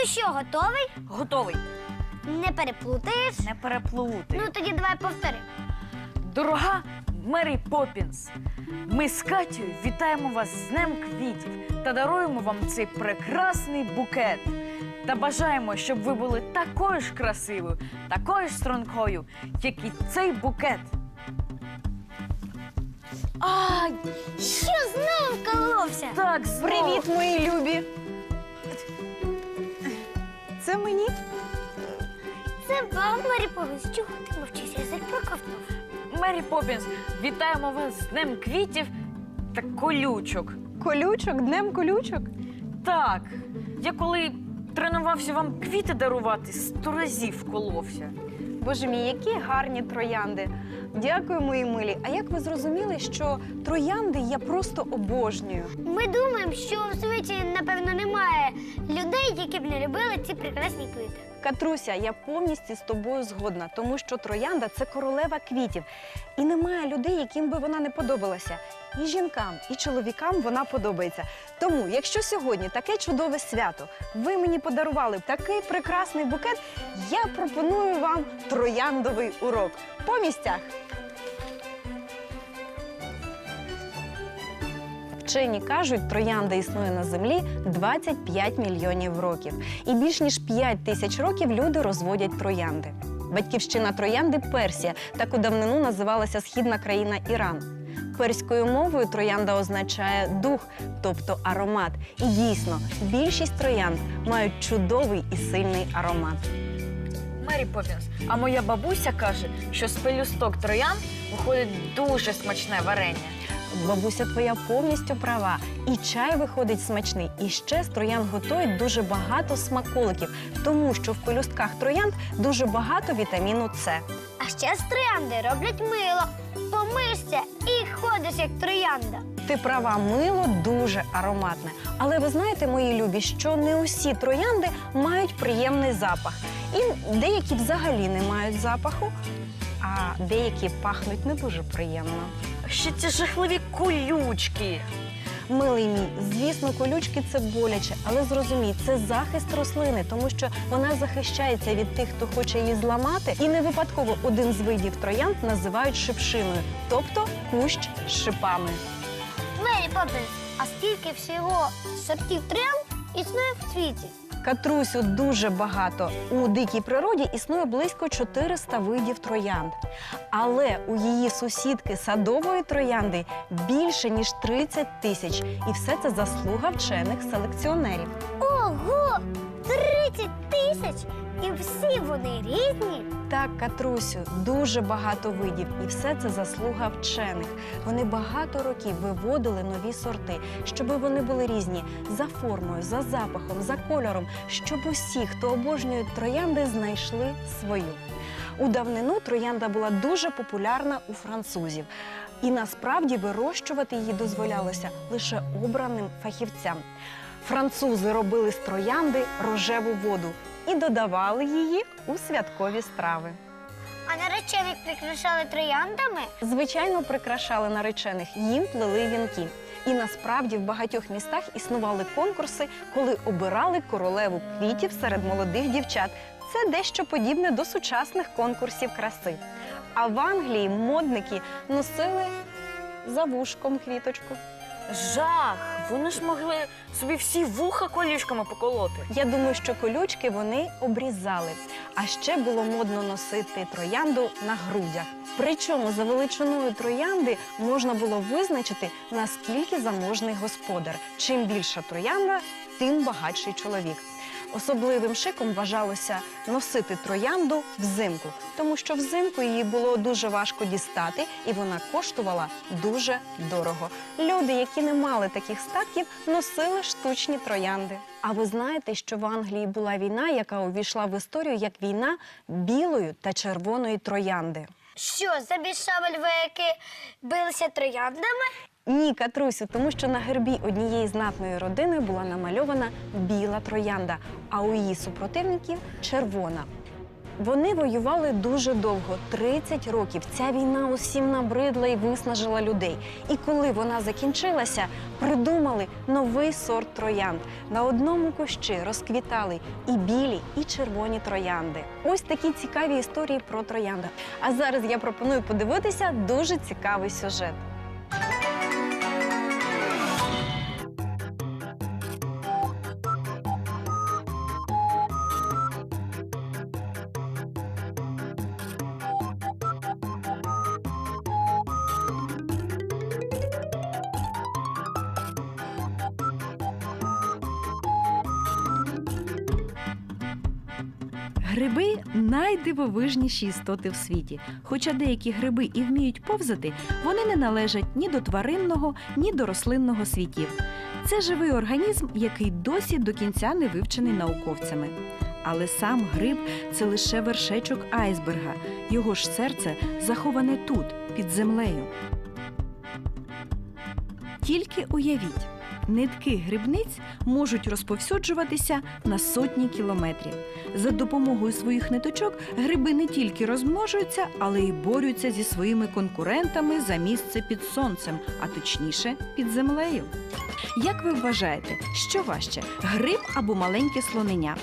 Ну що, готовий? Готовий. Не переплутаєш? Не переплути. Ну тоді давай повтори. Дорога Мері Поппінс, ми з Катю вітаємо вас з Днем квітів та даруємо вам цей прекрасний букет. Та бажаємо, щоб ви були такою ж красивою, такою ж стрункою, як і цей букет. Ай, Що знову вколовся? так, знову. Привіт, мої любі! Це мені? Це вам, Марі Поппінс. Чого ти мовчиш? Язик проковтнув. Мері Поппінс, вітаємо вас з Днем квітів та колючок. Колючок, днем колючок. Так, я коли тренувався вам квіти дарувати, сто разів вколовся. Боже мій, які гарні троянди. Дякую, мої милі. А як ви зрозуміли, що троянди я просто обожнюю? Ми думаємо, що в світі, напевно, немає людей, які б не любили ці прекрасні квіти. Катруся, я повністю з тобою згодна, тому що троянда це королева квітів. І немає людей, яким би вона не подобалася. І жінкам, і чоловікам вона подобається. Тому, якщо сьогодні таке чудове свято, ви мені подарували такий прекрасний букет, я пропоную вам трояндовий урок по місцях. Вчені кажуть, троянда існує на землі 25 мільйонів років. І більш ніж 5 тисяч років люди розводять троянди. Батьківщина троянди Персія, так у давнину називалася східна країна Іран. Перською мовою троянда означає дух, тобто аромат. І дійсно, більшість троянд мають чудовий і сильний аромат. Мері Поппінс, а моя бабуся каже, що з пелюсток троян виходить дуже смачне варення. Бабуся твоя повністю права. І чай виходить смачний. І ще з троян готують дуже багато смаколиків, тому що в пелюстках троянд дуже багато вітаміну С. А ще з троянди роблять мило. Помишся і ходиш як троянда. Ти права, мило дуже ароматне. Але ви знаєте, мої любі, що не усі троянди мають приємний запах. І деякі взагалі не мають запаху, а деякі пахнуть не дуже приємно. Ще ці жахливі колючки. Милий мій, звісно, колючки це боляче, але зрозумій, це захист рослини, тому що вона захищається від тих, хто хоче її зламати. І не випадково один з видів троянд називають шипшиною, тобто кущ з шипами. Мері Поппінс, а скільки всього сортів троянд існує в світі? Катрусю дуже багато. У дикій природі існує близько 400 видів троянд. Але у її сусідки садової троянди більше ніж 30 тисяч. І все це заслуга вчених селекціонерів. Ого! 30 тисяч! І всі вони різні. Так, Катрусю, дуже багато видів, і все це заслуга вчених. Вони багато років виводили нові сорти, щоб вони були різні за формою, за запахом, за кольором, щоб усі, хто обожнює троянди, знайшли свою. У давнину троянда була дуже популярна у французів, і насправді вирощувати її дозволялося лише обраним фахівцям. Французи робили з троянди рожеву воду і додавали її у святкові страви. А наречених прикрашали трояндами? Звичайно, прикрашали наречених, їм плели вінки. І насправді в багатьох містах існували конкурси, коли обирали королеву квітів серед молодих дівчат. Це дещо подібне до сучасних конкурсів краси. А в Англії модники носили за вушком квіточку. Жах! Вони ж могли собі всі вуха колючками поколоти. Я думаю, що колючки вони обрізали. А ще було модно носити троянду на грудях. Причому за величиною троянди можна було визначити, наскільки заможний господар. Чим більша троянда, тим багатший чоловік. Особливим шиком вважалося носити троянду взимку, тому що взимку її було дуже важко дістати, і вона коштувала дуже дорого. Люди, які не мали таких статків, носили штучні троянди. А ви знаєте, що в Англії була війна, яка увійшла в історію як війна білої та червоної троянди? Що, замість шабель вояки билися трояндами? Ні, Катрусю, тому що на гербі однієї знатної родини була намальована біла троянда, а у її супротивників червона. Вони воювали дуже довго 30 років. Ця війна усім набридла і виснажила людей. І коли вона закінчилася, придумали новий сорт троянд. На одному кущі розквітали і білі, і червоні троянди. Ось такі цікаві історії про троянди. А зараз я пропоную подивитися дуже цікавий сюжет. Гриби найдивовижніші істоти в світі. Хоча деякі гриби і вміють повзати, вони не належать ні до тваринного, ні до рослинного світів. Це живий організм, який досі до кінця не вивчений науковцями. Але сам гриб це лише вершечок айсберга. Його ж серце заховане тут, під землею. Тільки уявіть, нитки грибниць можуть розповсюджуватися на сотні кілометрів. За допомогою своїх ниточок гриби не тільки розмножуються, але й борються зі своїми конкурентами за місце під сонцем, а точніше під землею. Як ви вважаєте, що важче гриб або маленьке слонення?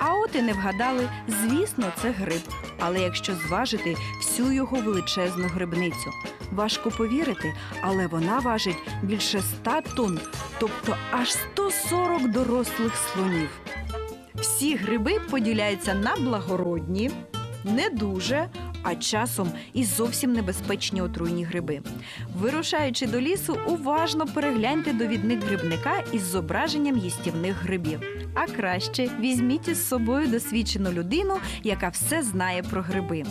А от і не вгадали, звісно, це гриб. Але якщо зважити всю його величезну грибницю, важко повірити, але вона важить більше 100 тонн, тобто аж 140 дорослих слонів. Всі гриби поділяються на благородні, не дуже, а часом і зовсім небезпечні отруйні гриби. Вирушаючи до лісу, уважно перегляньте довідник грибника із зображенням їстівних грибів. А краще візьміть із собою досвідчену людину, яка все знає про гриби.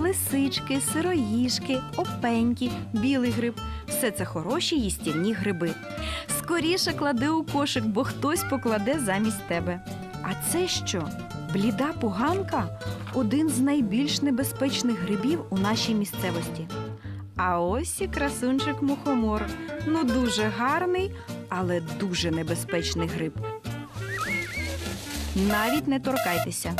Лисички, сироїжки, опеньки, білий гриб все це хороші їстівні гриби. Скоріше клади у кошик, бо хтось покладе замість тебе. А це що? Бліда поганка один з найбільш небезпечних грибів у нашій місцевості. А ось і красунчик мухомор. Ну дуже гарний, але дуже небезпечний гриб. Навіть не торкайтеся.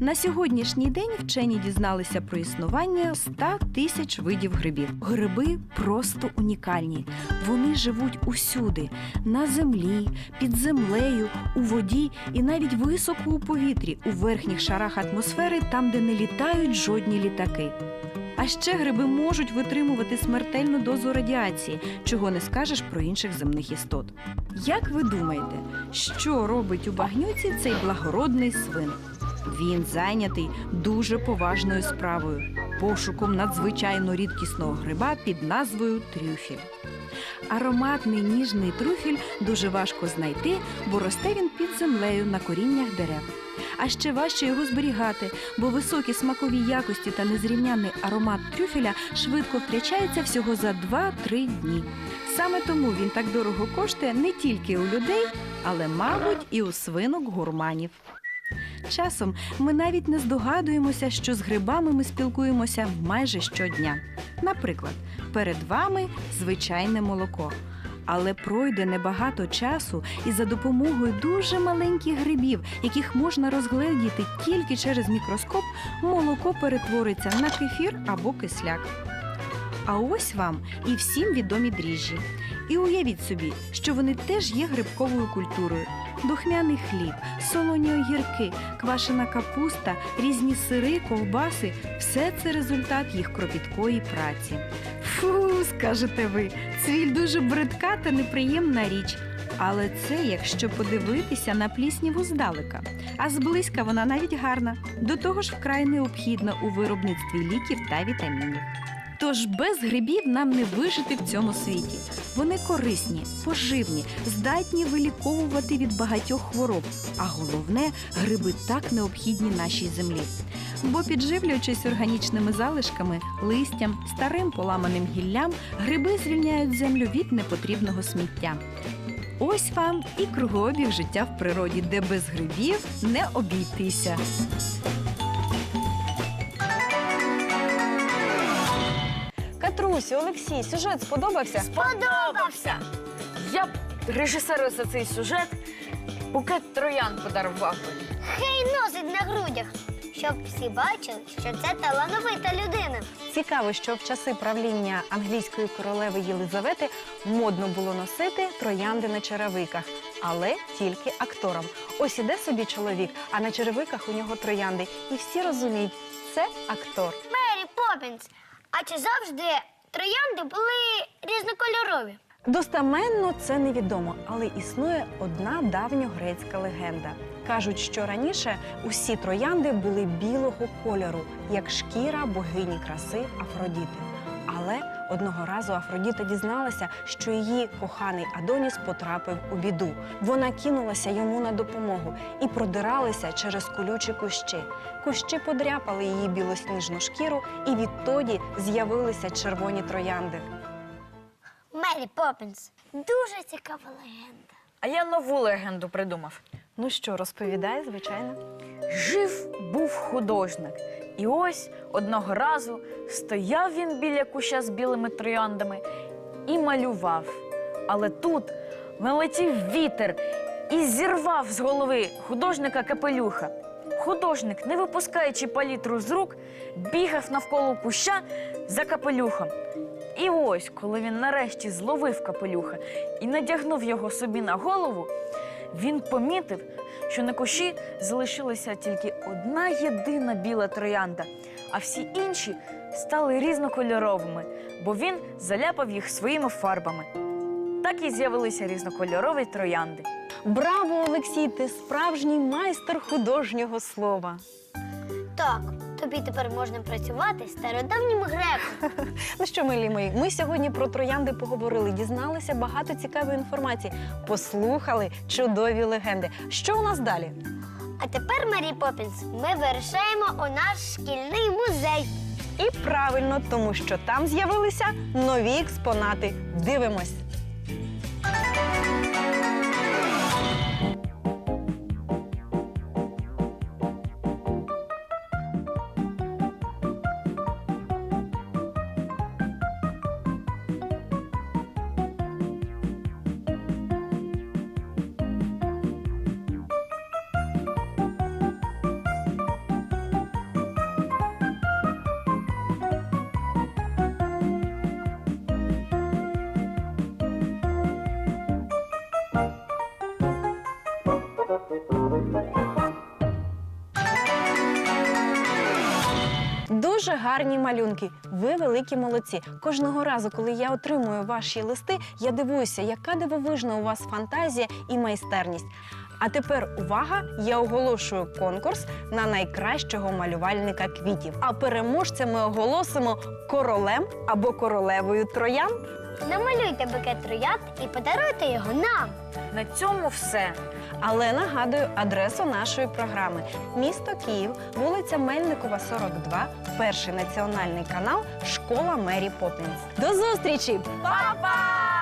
На сьогоднішній день вчені дізналися про існування 100 тисяч видів грибів. Гриби просто унікальні. Вони живуть усюди: на землі, під землею, у воді і навіть високо у повітрі, у верхніх шарах атмосфери, там, де не літають жодні літаки. А ще гриби можуть витримувати смертельну дозу радіації, чого не скажеш про інших земних істот. Як ви думаєте, що робить у багнюці цей благородний свин? Він зайнятий дуже поважною справою пошуком надзвичайно рідкісного гриба під назвою трюфель. Ароматний ніжний трюфель дуже важко знайти, бо росте він під землею на коріннях дерев. А ще важче його зберігати, бо високі смакові якості та незрівнянний аромат трюфеля швидко втрачається всього за 2-3 дні. Саме тому він так дорого коштує не тільки у людей, але, мабуть, і у свинок гурманів. Часом ми навіть не здогадуємося, що з грибами ми спілкуємося майже щодня. Наприклад, перед вами звичайне молоко. Але пройде небагато часу, і за допомогою дуже маленьких грибів, яких можна розгледіти тільки через мікроскоп, молоко перетвориться на кефір або кисляк. А ось вам і всім відомі дріжджі. І уявіть собі, що вони теж є грибковою культурою. Духмяний хліб, солоні огірки, квашена капуста, різні сири, ковбаси все це результат їх кропіткої праці. Фу, скажете ви, цвіль дуже бридка та неприємна річ. Але це якщо подивитися на плісняву здалека. А зблизька вона навіть гарна, до того ж вкрай необхідна у виробництві ліків та вітамінів. Тож без грибів нам не вижити в цьому світі. Вони корисні, поживні, здатні виліковувати від багатьох хвороб. А головне, гриби так необхідні нашій землі. Бо підживлюючись органічними залишками, листям, старим поламаним гіллям, гриби звільняють землю від непотрібного сміття. Ось вам і кругообіг життя в природі, де без грибів не обійтися. Катрусю, Олексій, сюжет сподобався? Сподобався! Я б режисеру за цей сюжет букет троян подарував. би. хай носить на грудях, щоб всі бачили, що це талановита людина. Цікаво, що в часи правління англійської королеви Єлизавети модно було носити троянди на черевиках, але тільки акторам. Ось іде собі чоловік, а на черевиках у нього троянди. І всі розуміють, це актор. Мері Поппінс, а чи завжди троянди були різнокольорові? Достаменно це невідомо, але існує одна давньогрецька легенда. Кажуть, що раніше усі троянди були білого кольору, як шкіра богині краси Афродіти. Але одного разу Афродіта дізналася, що її коханий Адоніс потрапив у біду. Вона кинулася йому на допомогу і продиралися через колючі кущі. Кущі подряпали її білосніжну шкіру, і відтоді з'явилися червоні троянди. Мері Поппінс. Дуже цікава легенда. А я нову легенду придумав. Ну що, розповідай, звичайно. Жив був художник. І ось одного разу стояв він біля куща з білими трояндами і малював. Але тут налетів вітер і зірвав з голови художника капелюха. Художник, не випускаючи палітру з рук, бігав навколо куща за капелюхом. І ось, коли він нарешті зловив капелюха і надягнув його собі на голову, він помітив, що на кущі залишилася тільки одна єдина біла троянда, а всі інші стали різнокольоровими, бо він заляпав їх своїми фарбами. Так і з'явилися різнокольорові троянди. Браво, Олексій! Ти справжній майстер художнього слова. Так, тобі тепер можна працювати стародавнім греком. Ну що, милі мої, ми сьогодні про троянди поговорили, дізналися багато цікавої інформації, послухали чудові легенди. Що у нас далі? А тепер, Марі Попінс, ми вирішаємо у наш шкільний музей. І правильно, тому що там з'явилися нові експонати. Дивимось. Дуже гарні малюнки. Ви великі молодці. Кожного разу, коли я отримую ваші листи, я дивуюся, яка дивовижна у вас фантазія і майстерність. А тепер увага! Я оголошую конкурс на найкращого малювальника квітів. А переможця ми оголосимо королем або королевою троян. Намалюйте букет троянд і подаруйте його нам. На цьому все. Але нагадую адресу нашої програми: місто Київ, вулиця Мельникова, 42, перший національний канал, школа Мері Поппінс. До зустрічі! Па-па!